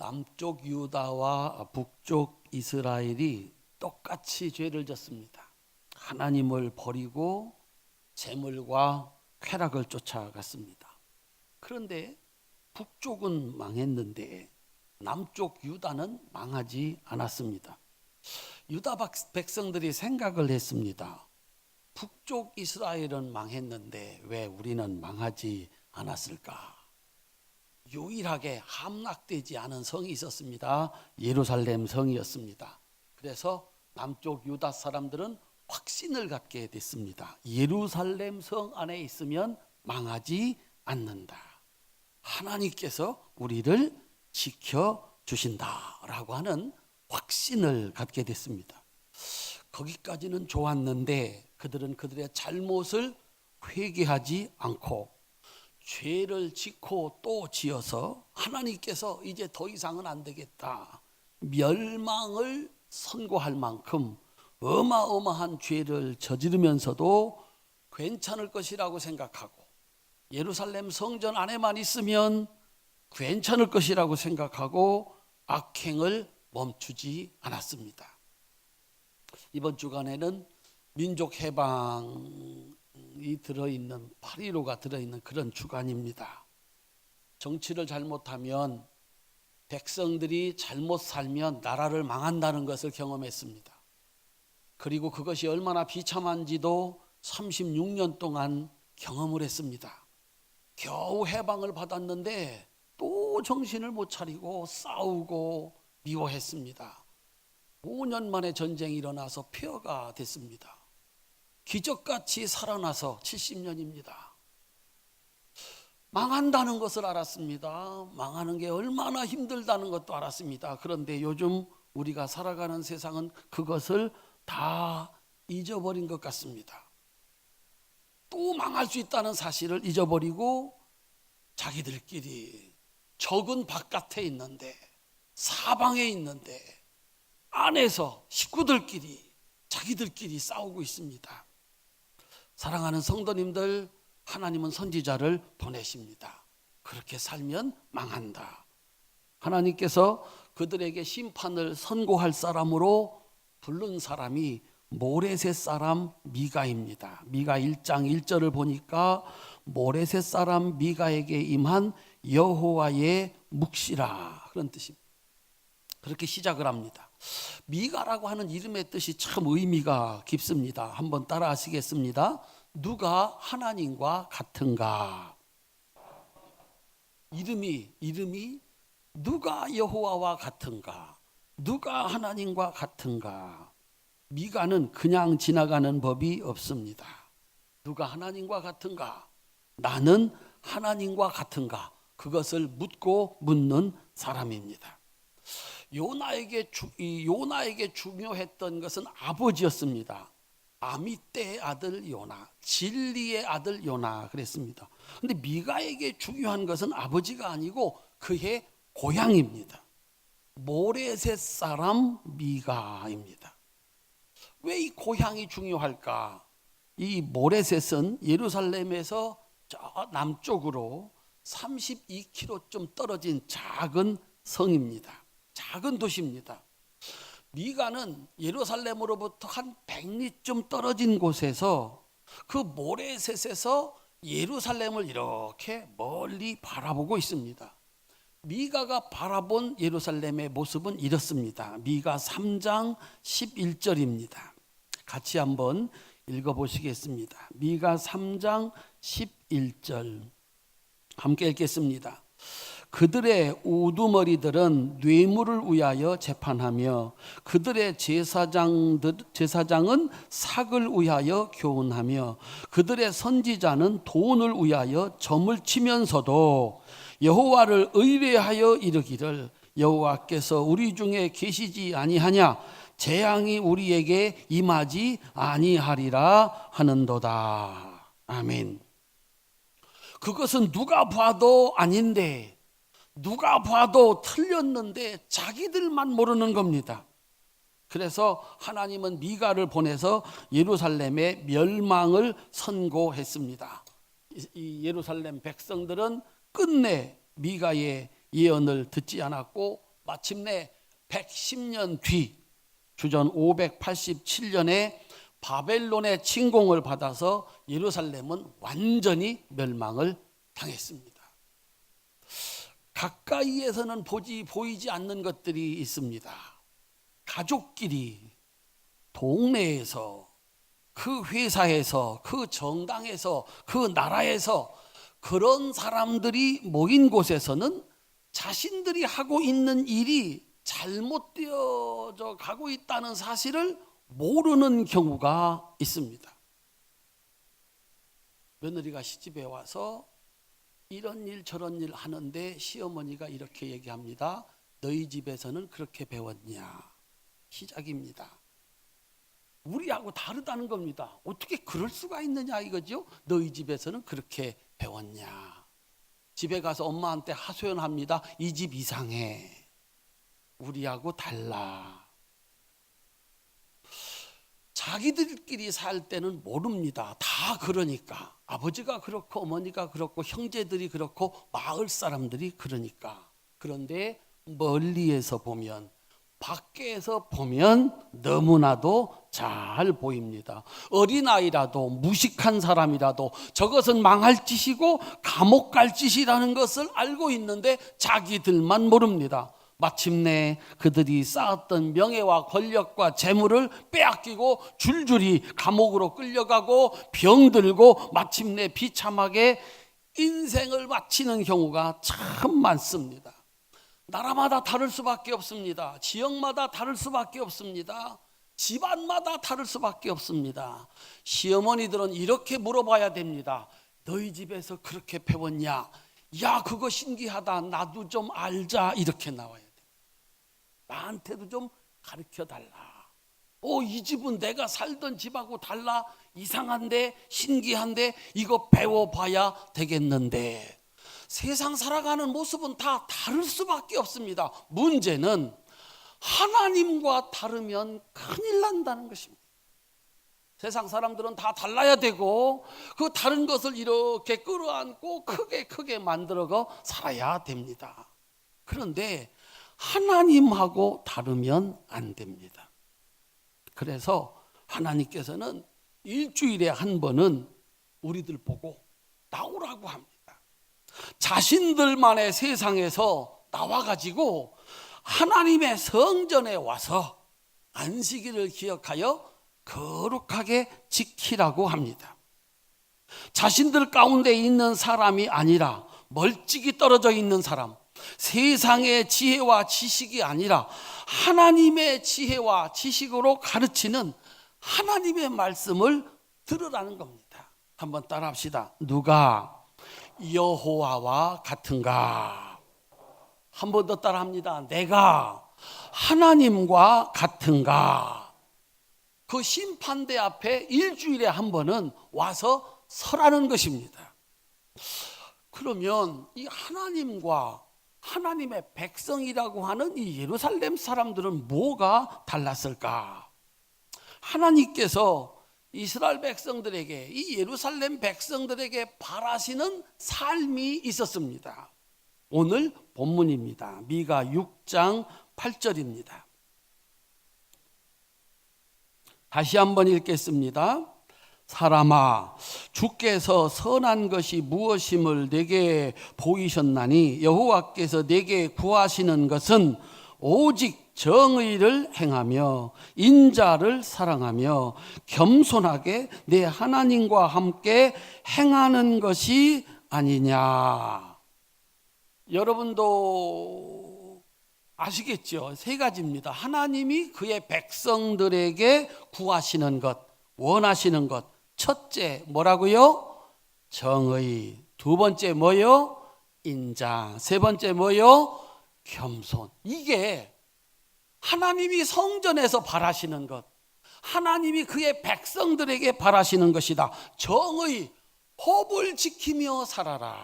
남쪽 유다와 북쪽 이스라엘이 똑같이 죄를 졌습니다. 하나님을 버리고 재물과 쾌락을 쫓아갔습니다. 그런데 북쪽은 망했는데 남쪽 유다는 망하지 않았습니다. 유다 박- 백성들이 생각을 했습니다. 북쪽 이스라엘은 망했는데 왜 우리는 망하지 않았을까? 유일하게 함락되지 않은 성이 있었습니다. 예루살렘 성이었습니다. 그래서 남쪽 유다 사람들은 확신을 갖게 됐습니다. 예루살렘 성 안에 있으면 망하지 않는다. 하나님께서 우리를 지켜 주신다라고 하는 확신을 갖게 됐습니다. 거기까지는 좋았는데 그들은 그들의 잘못을 회개하지 않고 죄를 짓고 또 지어서 하나님께서 이제 더 이상은 안 되겠다. 멸망을 선고할 만큼 어마어마한 죄를 저지르면서도 괜찮을 것이라고 생각하고 예루살렘 성전 안에만 있으면 괜찮을 것이라고 생각하고 악행을 멈추지 않았습니다. 이번 주간에는 민족 해방 이 들어있는 8.15가 들어있는 그런 주간입니다. 정치를 잘못하면 백성들이 잘못 살면 나라를 망한다는 것을 경험했습니다. 그리고 그것이 얼마나 비참한지도 36년 동안 경험을 했습니다. 겨우 해방을 받았는데 또 정신을 못 차리고 싸우고 미워했습니다. 5년 만에 전쟁이 일어나서 폐허가 됐습니다. 기적같이 살아나서 70년입니다. 망한다는 것을 알았습니다. 망하는 게 얼마나 힘들다는 것도 알았습니다. 그런데 요즘 우리가 살아가는 세상은 그것을 다 잊어버린 것 같습니다. 또 망할 수 있다는 사실을 잊어버리고 자기들끼리 적은 바깥에 있는데 사방에 있는데 안에서 식구들끼리 자기들끼리 싸우고 있습니다. 사랑하는 성도님들 하나님은 선지자를 보내십니다. 그렇게 살면 망한다. 하나님께서 그들에게 심판을 선고할 사람으로 부른 사람이 모레셋 사람 미가입니다. 미가 1장 1절을 보니까 모레셋 사람 미가에게 임한 여호와의 묵시라 그런 뜻입니다. 그렇게 시작을 합니다. 미가라고 하는 이름의 뜻이 참 의미가 깊습니다. 한번 따라 하시겠습니다. 누가 하나님과 같은가? 이름이 이름이 누가 여호와와 같은가? 누가 하나님과 같은가? 미가는 그냥 지나가는 법이 없습니다. 누가 하나님과 같은가? 나는 하나님과 같은가? 그것을 묻고 묻는 사람입니다. 요나에게 주, 이 요나에게 중요했던 것은 아버지였습니다. 아미떼의 아들 요나, 진리의 아들 요나 그랬습니다. 근데 미가에게 중요한 것은 아버지가 아니고 그의 고향입니다. 모레셋 사람 미가입니다. 왜 이 고향이 중요할까? 이 모레셋은 예루살렘에서 저 남쪽으로 32km 떨어진 작은 성입니다. 작은 도시입니다. 미가는 예루살렘으로부터 한 100리쯤 떨어진 곳에서 그 모레셋에서 예루살렘을 이렇게 멀리 바라보고 있습니다. 미가가 바라본 예루살렘의 모습은 이렇습니다. 미가 3장 11절입니다. 같이 한번 읽어 보시겠습니다. 미가 3장 11절. 함께 읽겠습니다. 그들의 우두머리들은 뇌물을 위하여 재판하며 그들의 제사장들 제사장은 삭을 위하여 교훈하며 그들의 선지자는 돈을 위하여 점을 치면서도 여호와를 의뢰하여 이르기를 여호와께서 우리 중에 계시지 아니하냐 재앙이 우리에게 임하지 아니하리라 하는도다 아멘. 그것은 누가 봐도 아닌데 누가 봐도 틀렸는데 자기들만 모르는 겁니다. 그래서 하나님은 미가를 보내서 예루살렘의 멸망을 선고했습니다. 이 예루살렘 백성들은 끝내 미가의 예언을 듣지 않았고 마침내 110년 뒤 주전 587년에 바벨론의 침공을 받아서 예루살렘은 완전히 멸망을 당했습니다. 가까이에서는 보지 보이지 않는 것들이 있습니다. 가족끼리 동네에서 그 회사에서 그 정당에서 그 나라에서 그런 사람들이 모인 곳에서는 자신들이 하고 있는 일이 잘못되어져 가고 있다는 사실을 모르는 경우가 있습니다. 며느리가 시집에 와서 이런 일 저런 일 하는데 시어머니가 이렇게 얘기합니다. 너희 집에서는 그렇게 배웠냐? 시작입니다. 우리하고 다르다는 겁니다. 어떻게 그럴 수가 있느냐 이거죠? 너희 집에서는 그렇게 배웠냐? 집에 가서 엄마한테 하소연합니다. 이 집 이상해. 우리하고 달라. 자기들끼리 살 때는 모릅니다. 다 그러니까. 아버지가 그렇고 어머니가 그렇고 형제들이 그렇고 마을 사람들이 그러니까. 그런데 멀리에서 보면 밖에서 보면 너무나도 잘 보입니다. 어린아이라도 무식한 사람이라도 저것은 망할 짓이고 감옥 갈 짓이라는 것을 알고 있는데 자기들만 모릅니다. 마침내 그들이 쌓았던 명예와 권력과 재물을 빼앗기고 줄줄이 감옥으로 끌려가고 병들고 마침내 비참하게 인생을 마치는 경우가 참 많습니다. 나라마다 다를 수밖에 없습니다. 지역마다 다를 수밖에 없습니다. 집안마다 다를 수밖에 없습니다. 시어머니들은 이렇게 물어봐야 됩니다. 너희 집에서 그렇게 배웠냐? 야, 그거 신기하다. 나도 좀 알자. 이렇게 나와야 돼. 나한테도 좀 가르쳐 달라. 오, 이 집은 내가 살던 집하고 달라. 이상한데, 신기한데, 이거 배워봐야 되겠는데. 세상 살아가는 모습은 다 다를 수밖에 없습니다. 문제는 하나님과 다르면 큰일 난다는 것입니다. 세상 사람들은 다 달라야 되고 그 다른 것을 이렇게 끌어안고 크게 크게 만들어가 살아야 됩니다. 그런데 하나님하고 다르면 안 됩니다. 그래서 하나님께서는 일주일에 한 번은 우리들 보고 나오라고 합니다. 자신들만의 세상에서 나와가지고 하나님의 성전에 와서 안식일을 기억하여 거룩하게 지키라고 합니다. 자신들 가운데 있는 사람이 아니라 멀찍이 떨어져 있는 사람, 세상의 지혜와 지식이 아니라 하나님의 지혜와 지식으로 가르치는 하나님의 말씀을 들으라는 겁니다. 한번 따라 합시다. 누가 여호와와 같은가? 한 번 더 따라합니다. 내가 하나님과 같은가? 그 심판대 앞에 일주일에 한 번은 와서 서라는 것입니다. 그러면 이 하나님과 하나님의 백성이라고 하는 이 예루살렘 사람들은 뭐가 달랐을까? 하나님께서 이스라엘 백성들에게 이 예루살렘 백성들에게 바라시는 삶이 있었습니다. 오늘 본문입니다. 미가 6장 8절입니다. 다시 한번 읽겠습니다. 사람아 주께서 선한 것이 무엇임을 내게 보이셨나니 여호와께서 내게 구하시는 것은 오직 정의를 행하며 인자를 사랑하며 겸손하게 내 하나님과 함께 행하는 것이 아니냐. 여러분도 아시겠죠? 세 가지입니다. 하나님이 그의 백성들에게 구하시는 것, 원하시는 것. 첫째, 뭐라고요? 정의. 두 번째, 뭐요? 인자. 세 번째, 뭐요? 겸손. 이게 하나님이 성전에서 바라시는 것, 하나님이 그의 백성들에게 바라시는 것이다. 정의, 법을 지키며 살아라.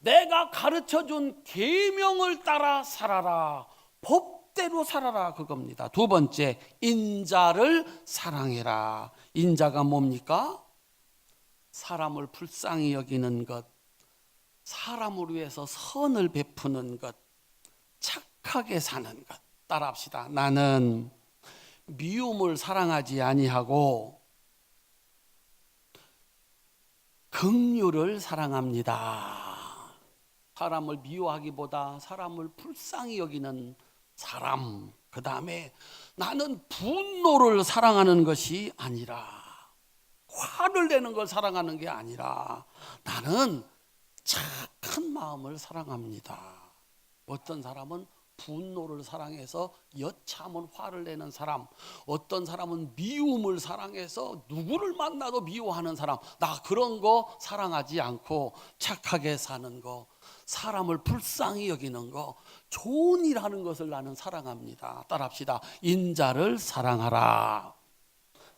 내가 가르쳐 준 계명을 따라 살아라. 법 대로 살아라 그겁니다. 두 번째, 인자를 사랑해라. 인자가 뭡니까? 사람을 불쌍히 여기는 것, 사람을 위해서 선을 베푸는 것, 착하게 사는 것. 따라합시다. 나는 미움을 사랑하지 아니하고 긍휼을 사랑합니다. 사람을 미워하기보다 사람을 불쌍히 여기는 사람. 그 다음에 나는 분노를 사랑하는 것이 아니라 화를 내는 걸 사랑하는 게 아니라 나는 착한 마음을 사랑합니다. 어떤 사람은 분노를 사랑해서 여차하면 화를 내는 사람, 어떤 사람은 미움을 사랑해서 누구를 만나도 미워하는 사람, 나 그런 거 사랑하지 않고 착하게 사는 거, 사람을 불쌍히 여기는 거, 좋은 일 하는 것을 나는 사랑합니다. 따라합시다. 인자를 사랑하라.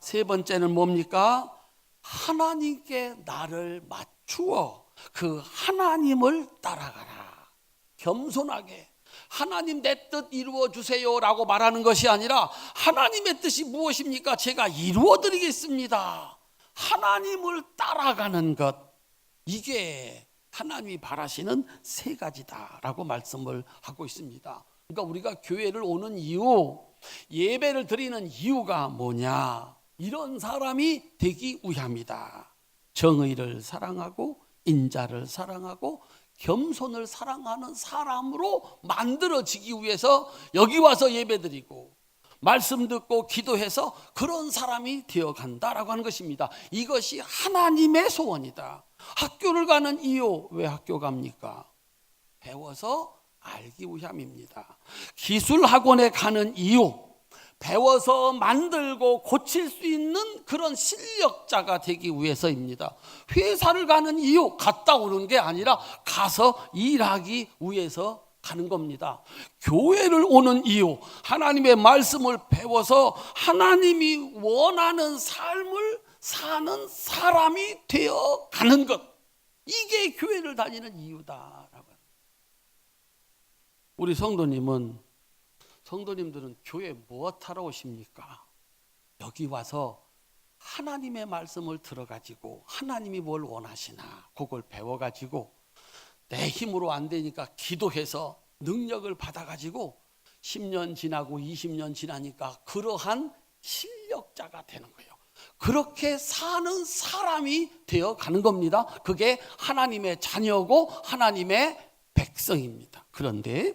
세 번째는 뭡니까? 하나님께 나를 맞추어 그 하나님을 따라가라. 겸손하게 하나님 내 뜻 이루어 주세요라고 말하는 것이 아니라 하나님의 뜻이 무엇입니까? 제가 이루어 드리겠습니다. 하나님을 따라가는 것 이게 하나님이 바라시는 세 가지다라고 말씀을 하고 있습니다. 그러니까 우리가 교회를 오는 이유, 예배를 드리는 이유가 뭐냐? 이런 사람이 되기 위함이다. 정의를 사랑하고 인자를 사랑하고 겸손을 사랑하는 사람으로 만들어지기 위해서 여기 와서 예배드리고 말씀 듣고 기도해서 그런 사람이 되어 간다라고 하는 것입니다. 이것이 하나님의 소원이다. 학교를 가는 이유 왜 학교 갑니까? 배워서 알기 위함입니다. 기술 학원에 가는 이유 배워서 만들고 고칠 수 있는 그런 실력자가 되기 위해서입니다. 회사를 가는 이유 갔다 오는 게 아니라 가서 일하기 위해서 가는 겁니다. 교회를 오는 이유 하나님의 말씀을 배워서 하나님이 원하는 삶을 사는 사람이 되어 가는 것. 이게 교회를 다니는 이유다라고. 우리 성도님은 성도님들은 교회 무엇 하러 오십니까? 여기 와서 하나님의 말씀을 들어가지고 하나님이 뭘 원하시나 그걸 배워가지고 내 힘으로 안 되니까 기도해서 능력을 받아가지고 10년 지나고 20년 지나니까 그러한 실력자가 되는 거예요. 그렇게 사는 사람이 되어 가는 겁니다. 그게 하나님의 자녀고 하나님의 백성입니다. 그런데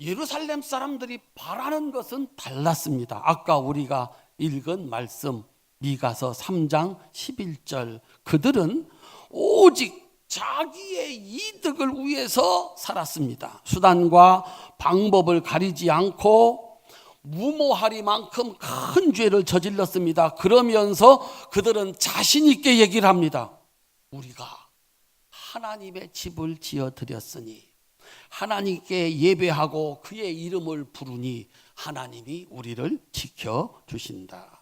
예루살렘 사람들이 바라는 것은 달랐습니다. 아까 우리가 읽은 말씀 미가서 3장 11절 그들은 오직 자기의 이득을 위해서 살았습니다. 수단과 방법을 가리지 않고 무모하리만큼 큰 죄를 저질렀습니다. 그러면서 그들은 자신 있게 얘기를 합니다. 우리가 하나님의 집을 지어 드렸으니 하나님께 예배하고 그의 이름을 부르니 하나님이 우리를 지켜 주신다.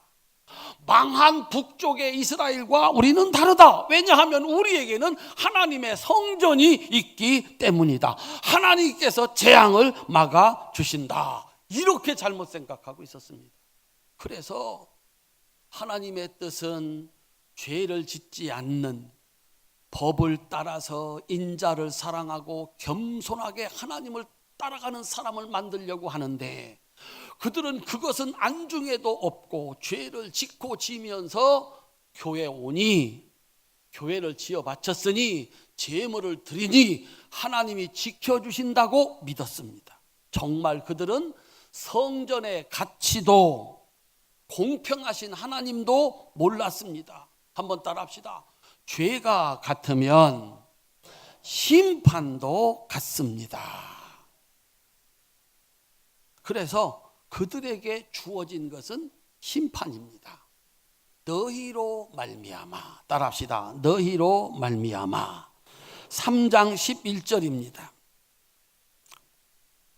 망한 북쪽의 이스라엘과 우리는 다르다. 왜냐하면 우리에게는 하나님의 성전이 있기 때문이다. 하나님께서 재앙을 막아 주신다. 이렇게 잘못 생각하고 있었습니다. 그래서 하나님의 뜻은 죄를 짓지 않는 법을 따라서 인자를 사랑하고 겸손하게 하나님을 따라가는 사람을 만들려고 하는데 그들은 그것은 안중에도 없고 죄를 짓고 지면서 교회 오니 교회를 지어 바쳤으니 제물을 드리니 하나님이 지켜 주신다고 믿었습니다. 정말 그들은 성전의 가치도 공평하신 하나님도 몰랐습니다. 한번 따라합시다. 죄가 같으면 심판도 같습니다. 그래서 그들에게 주어진 것은 심판입니다. 너희로 말미암아 따라합시다. 너희로 말미암아 3장 11절입니다.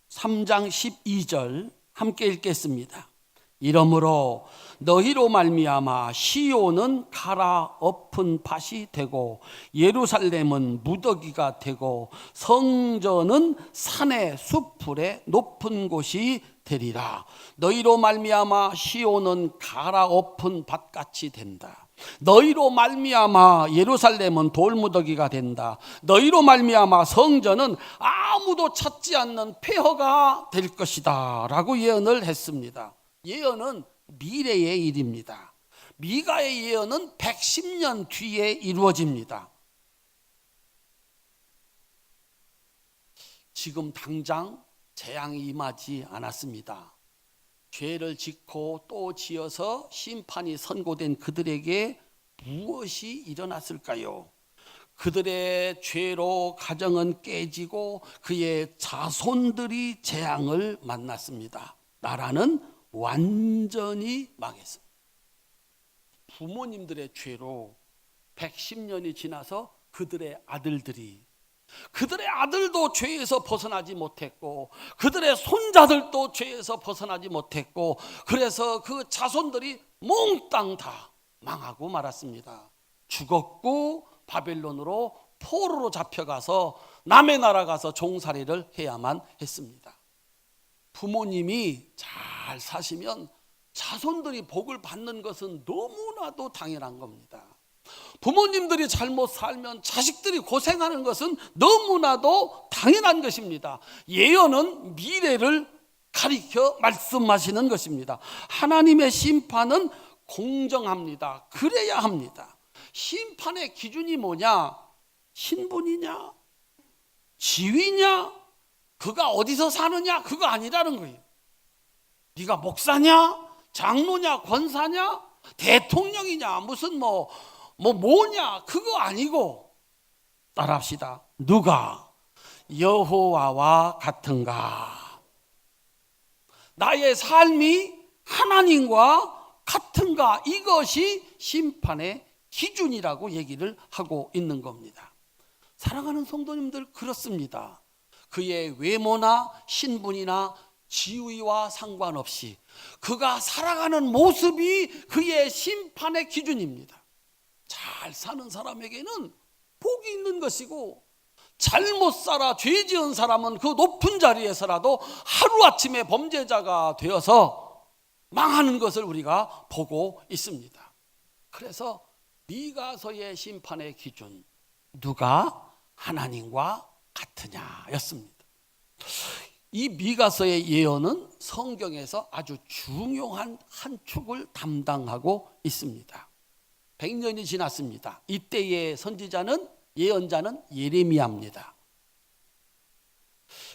3장 12절 함께 읽겠습니다. 이러므로 너희로 말미암아 시온은 갈아엎은 밭이 되고 예루살렘은 무더기가 되고 성전은 산의 수풀의 높은 곳이 되리라. 너희로 말미암아 시온은 갈아엎은 밭같이 된다. 너희로 말미암아 예루살렘은 돌무더기가 된다. 너희로 말미암아 성전은 아무도 찾지 않는 폐허가 될 것이다 라고 예언을 했습니다. 예언은 미래의 일입니다. 미가의 예언은 110년 뒤에 이루어집니다. 지금 당장 재앙이 임하지 않았습니다. 죄를 짓고 또 지어서 심판이 선고된 그들에게 무엇이 일어났을까요? 그들의 죄로 가정은 깨지고 그의 자손들이 재앙을 만났습니다. 나라는 완전히 망했습니다. 부모님들의 죄로 110년이 지나서 그들의 아들들이 그들의 아들도 죄에서 벗어나지 못했고 그들의 손자들도 죄에서 벗어나지 못했고 그래서 그 자손들이 몽땅 다 망하고 말았습니다. 죽었고 바벨론으로 포로로 잡혀가서 남의 나라 가서 종살이를 해야만 했습니다. 부모님이 잘 사시면 자손들이 복을 받는 것은 너무나도 당연한 겁니다. 부모님들이 잘못 살면 자식들이 고생하는 것은 너무나도 당연한 것입니다. 예언은 미래를 가리켜 말씀하시는 것입니다. 하나님의 심판은 공정합니다. 그래야 합니다. 심판의 기준이 뭐냐? 신분이냐? 지위냐? 그가 어디서 사느냐? 그거 아니라는 거예요. 네가 목사냐? 장로냐? 권사냐? 대통령이냐? 무슨 뭐, 뭐 뭐냐? 그거 아니고 따라합시다. 누가 여호와와 같은가? 나의 삶이 하나님과 같은가? 이것이 심판의 기준이라고 얘기를 하고 있는 겁니다. 사랑하는 성도님들 그렇습니다. 그의 외모나 신분이나 지위와 상관없이 그가 살아가는 모습이 그의 심판의 기준입니다. 잘 사는 사람에게는 복이 있는 것이고 잘못 살아 죄 지은 사람은 그 높은 자리에서라도 하루아침에 범죄자가 되어서 망하는 것을 우리가 보고 있습니다. 그래서 미가서의 심판의 기준 누가 하나님과 같으냐였습니다. 이 미가서의 예언은 성경에서 아주 중요한 한 축을 담당하고 있습니다. 100년이 지났습니다. 이때의 선지자는 예언자는 예레미야입니다.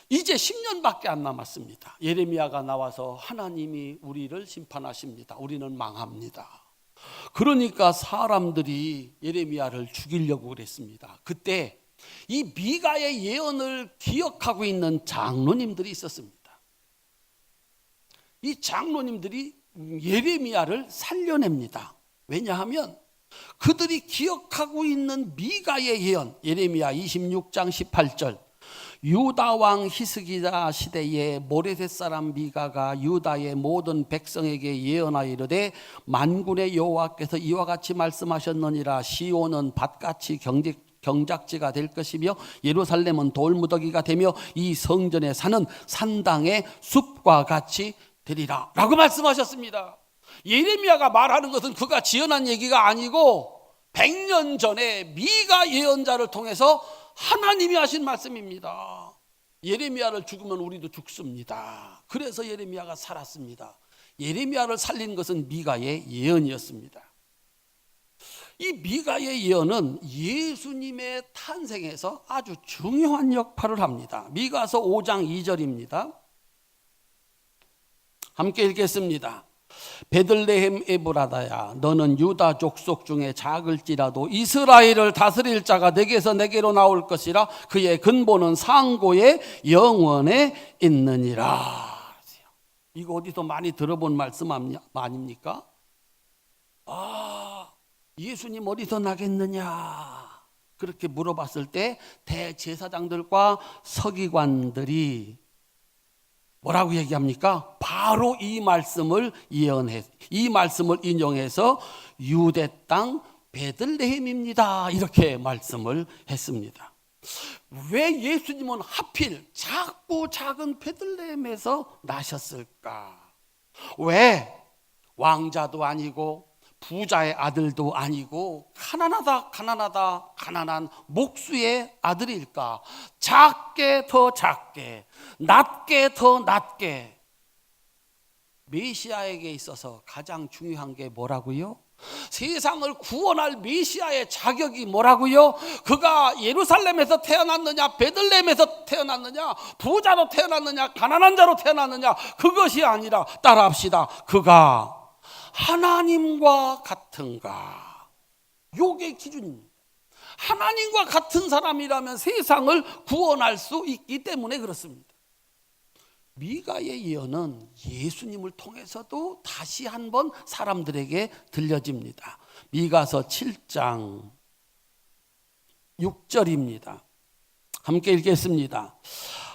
이제 10년밖에 안 남았습니다. 예레미야가 나와서 하나님이 우리를 심판하십니다. 우리는 망합니다. 그러니까 사람들이 예레미야를 죽이려고 그랬습니다. 그때 이 미가의 예언을 기억하고 있는 장로님들이 있었습니다. 이 장로님들이 예레미야를 살려냅니다. 왜냐하면 그들이 기억하고 있는 미가의 예언, 예레미야 26장 18절. 유다 왕 히스기야 시대에 모레셋 사람 미가가 유다의 모든 백성에게 예언하여 이르되 만군의 여호와께서 이와 같이 말씀하셨느니라. 시온은 밭같이 경직 경작지가 될 것이며 예루살렘은 돌무더기가 되며 이 성전의 산은 산당의 숲과 같이 되리라. 라고 말씀하셨습니다 예레미야가 말하는 것은 그가 지어난 얘기가 아니고 100년 전에 미가 예언자를 통해서 하나님이 하신 말씀입니다 예레미야를 죽으면 우리도 죽습니다 그래서 예레미야가 살았습니다 예레미야를 살린 것은 미가의 예언이었습니다 이 미가의 예언은 예수님의 탄생에서 아주 중요한 역할을 합니다. 미가서 5장 2절입니다. 함께 읽겠습니다. 베들레헴 에브라다야 너는 유다 족속 중에 작을지라도 이스라엘을 다스릴 자가 내게서 내게로 나올 것이라 그의 근본은 상고의 영원에 있느니라. 이거 어디서 많이 들어본 말씀 아닙니까? 아, 예수님 어디서 나겠느냐? 그렇게 물어봤을 때 대제사장들과 서기관들이 뭐라고 얘기합니까? 바로 이 말씀을 예언해 이 말씀을 인용해서 유대 땅 베들레헴입니다. 이렇게 말씀을 했습니다. 왜 예수님은 하필 작고 작은 베들레헴에서 나셨을까? 왜 왕자도 아니고 부자의 아들도 아니고 가난하다 가난하다 가난한 목수의 아들일까? 작게 더 작게 낮게 더 낮게 메시아에게 있어서 가장 중요한 게 뭐라고요? 세상을 구원할 메시아의 자격이 뭐라고요? 그가 예루살렘에서 태어났느냐, 베들레헴에서 태어났느냐, 부자로 태어났느냐, 가난한 자로 태어났느냐, 그것이 아니라 따라합시다. 그가 하나님과 같은가? 요게 기준입니다. 하나님과 같은 사람이라면 세상을 구원할 수 있기 때문에 그렇습니다. 미가의 예언은 예수님을 통해서도 다시 한번 사람들에게 들려집니다. 미가서 7장 6절입니다. 함께 읽겠습니다.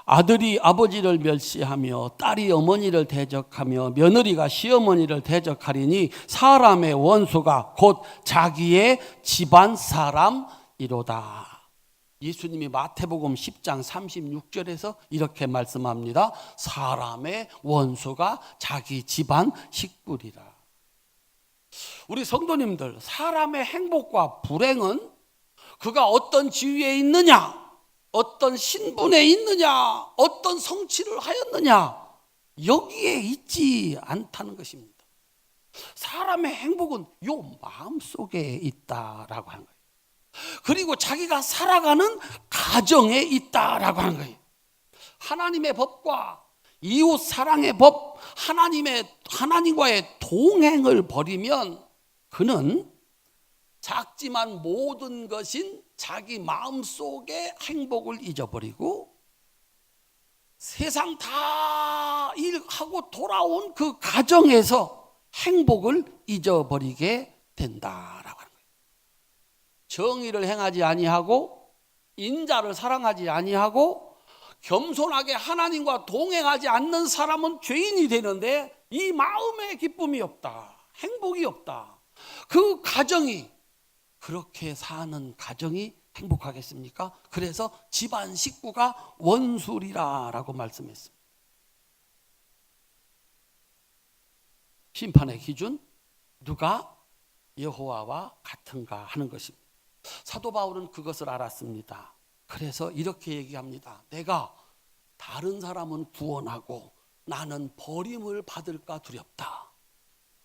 아들이 아버지를 멸시하며 딸이 어머니를 대적하며 며느리가 시어머니를 대적하리니 사람의 원수가 곧 자기의 집안 사람이로다. 예수님이 마태복음 10장 36절에서 이렇게 말씀합니다. 사람의 원수가 자기 집안 식구리라. 우리 성도님들, 사람의 행복과 불행은 그가 어떤 지위에 있느냐, 어떤 신분에 있느냐, 어떤 성취를 하였느냐, 여기에 있지 않다는 것입니다. 사람의 행복은 요 마음 속에 있다라고 하는 거예요. 그리고 자기가 살아가는 가정에 있다라고 하는 거예요. 하나님의 법과 이웃 사랑의 법, 하나님의 하나님과의 동행을 버리면 그는 작지만 모든 것인 자기 마음 속의 행복을 잊어버리고 세상 다 일하고 돌아온 그 가정에서 행복을 잊어버리게 된다라고 하는 거예요. 정의를 행하지 아니하고 인자를 사랑하지 아니하고 겸손하게 하나님과 동행하지 않는 사람은 죄인이 되는데 이 마음에 기쁨이 없다. 행복이 없다. 그 가정이 그렇게 사는 가정이 행복하겠습니까? 그래서 집안 식구가 원수리라라고 말씀했습니다. 심판의 기준 누가 여호와와 같은가 하는 것입니다. 사도 바울은 그것을 알았습니다. 그래서 이렇게 얘기합니다. 내가 다른 사람은 구원하고 나는 버림을 받을까 두렵다.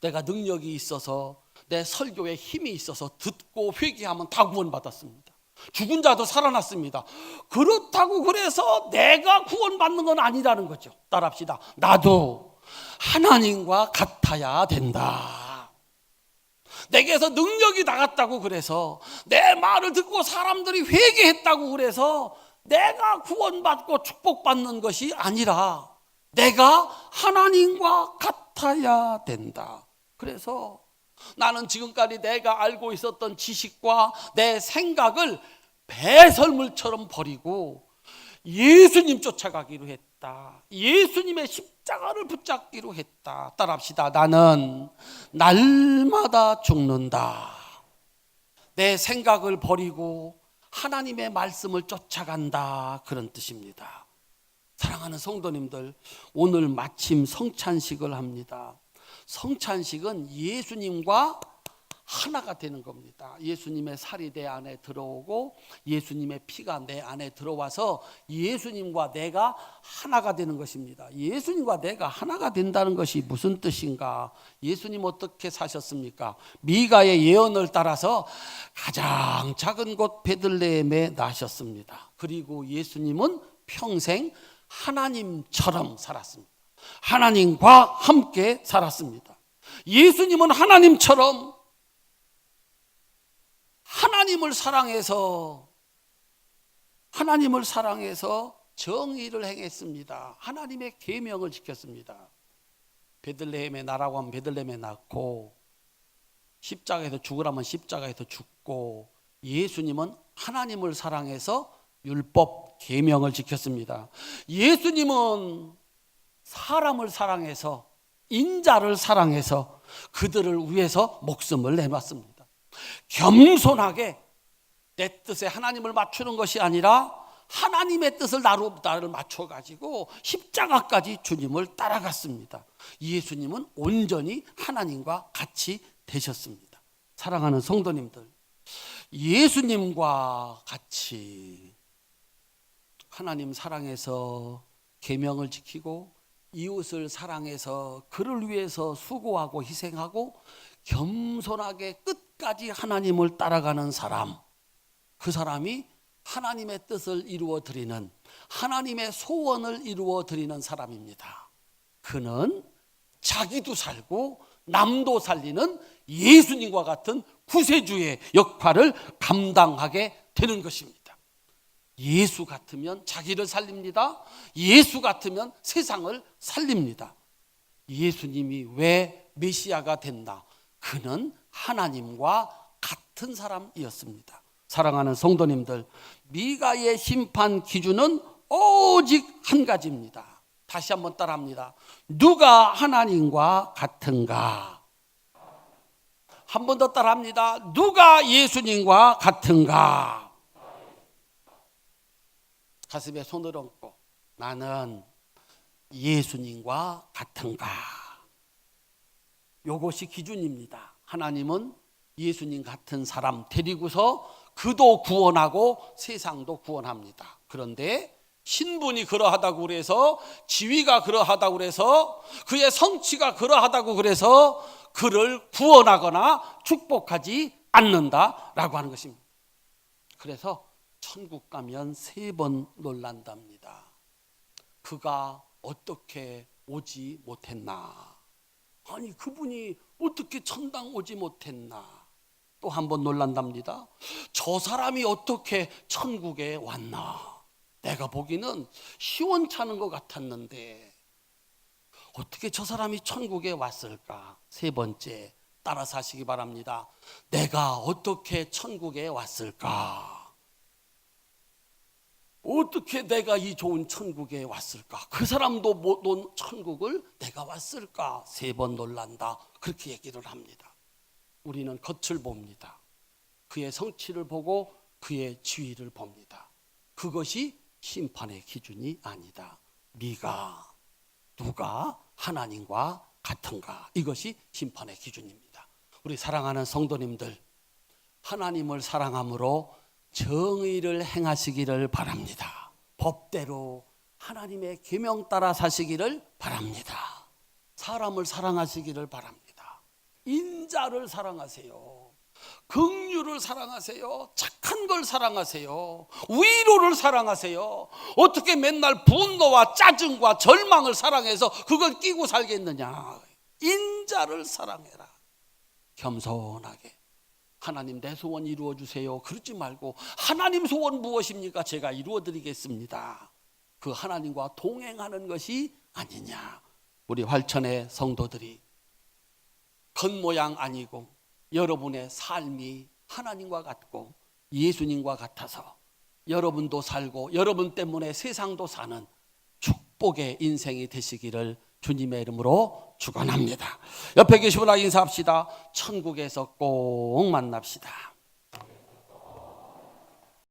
내가 능력이 있어서 내 설교에 힘이 있어서 듣고 회개하면 다 구원받았습니다. 죽은 자도 살아났습니다. 그렇다고 그래서 내가 구원받는 건 아니라는 거죠. 따라합시다. 나도 하나님과 같아야 된다. 내게서 능력이 나갔다고 그래서 내 말을 듣고 사람들이 회개했다고 그래서 내가 구원받고 축복받는 것이 아니라 내가 하나님과 같아야 된다. 그래서 나는 지금까지 내가 알고 있었던 지식과 내 생각을 배설물처럼 버리고 예수님 쫓아가기로 했다. 예수님의 십자가를 붙잡기로 했다. 따라합시다. 나는 날마다 죽는다. 내 생각을 버리고 하나님의 말씀을 쫓아간다. 그런 뜻입니다. 사랑하는 성도님들, 오늘 마침 성찬식을 합니다. 성찬식은 예수님과 하나가 되는 겁니다. 예수님의 살이 내 안에 들어오고 예수님의 피가 내 안에 들어와서 예수님과 내가 하나가 되는 것입니다. 예수님과 내가 하나가 된다는 것이 무슨 뜻인가? 예수님 어떻게 사셨습니까? 미가의 예언을 따라서 가장 작은 곳 베들레헴에 나셨습니다. 그리고 예수님은 평생 하나님처럼 살았습니다. 하나님과 함께 살았습니다. 예수님은 하나님처럼 하나님을 사랑해서 하나님을 사랑해서 정의를 행했습니다. 하나님의 계명을 지켰습니다. 베들레헴에 나라고 하면 베들레헴에 낳고 십자가에서 죽으라면 십자가에서 죽고 예수님은 하나님을 사랑해서 율법 계명을 지켰습니다. 예수님은 사람을 사랑해서 인자를 사랑해서 그들을 위해서 목숨을 내놨습니다. 겸손하게 내 뜻에 하나님을 맞추는 것이 아니라 하나님의 뜻을 나로 나를 맞춰 가지고 십자가까지 주님을 따라갔습니다. 예수님은 온전히 하나님과 같이 되셨습니다. 사랑하는 성도님들, 예수님과 같이 하나님 사랑해서 계명을 지키고 이웃을 사랑해서 그를 위해서 수고하고 희생하고 겸손하게 끝까지 하나님을 따라가는 사람. 그 사람이 하나님의 뜻을 이루어 드리는 하나님의 소원을 이루어 드리는 사람입니다. 그는 자기도 살고 남도 살리는 예수님과 같은 구세주의 역할을 감당하게 되는 것입니다. 예수 같으면 자기를 살립니다. 예수 같으면 세상을 살립니다. 예수님이 왜 메시아가 된다? 그는 하나님과 같은 사람이었습니다. 사랑하는 성도님들, 미가의 심판 기준은 오직 한 가지입니다. 다시 한번 따라합니다. 누가 하나님과 같은가? 한 번 더 따라합니다. 누가 예수님과 같은가? 가슴에 손을 얹고 나는 예수님과 같은가? 요것이 기준입니다. 하나님은 예수님 같은 사람 데리고서 그도 구원하고 세상도 구원합니다. 그런데 신분이 그러하다고 그래서 지위가 그러하다고 그래서 그의 성취가 그러하다고 그래서 그를 구원하거나 축복하지 않는다라고 하는 것입니다. 그래서 천국 가면 세 번 놀란답니다. 그가 어떻게 오지 못했나? 아니 그분이 어떻게 천당 오지 못했나? 또 한 번 놀란답니다. 저 사람이 어떻게 천국에 왔나? 내가 보기는 시원찮은 것 같았는데 어떻게 저 사람이 천국에 왔을까? 세 번째 따라서 하시기 바랍니다. 내가 어떻게 천국에 왔을까? 어떻게 내가 이 좋은 천국에 왔을까? 그 사람도 못 온 천국을 내가 왔을까? 세 번 놀란다. 그렇게 얘기를 합니다. 우리는 겉을 봅니다. 그의 성취를 보고 그의 지위를 봅니다. 그것이 심판의 기준이 아니다. 네가 누가 하나님과 같은가? 이것이 심판의 기준입니다. 우리 사랑하는 성도님들, 하나님을 사랑함으로 정의를 행하시기를 바랍니다. 법대로 하나님의 계명 따라 사시기를 바랍니다. 사람을 사랑하시기를 바랍니다. 인자를 사랑하세요. 긍휼을 사랑하세요. 착한 걸 사랑하세요. 위로를 사랑하세요. 어떻게 맨날 분노와 짜증과 절망을 사랑해서 그걸 끼고 살겠느냐? 인자를 사랑해라. 겸손하게. 하나님 내 소원 이루어 주세요. 그러지 말고 하나님 소원 무엇입니까? 제가 이루어 드리겠습니다. 그 하나님과 동행하는 것이 아니냐. 우리 활천의 성도들이 겉모양 아니고 여러분의 삶이 하나님과 같고 예수님과 같아서 여러분도 살고 여러분 때문에 세상도 사는 축복의 인생이 되시기를 주님의 이름으로 축원합니다. 옆에 분과 인사합시다. 천국에서 꼭 만납시다.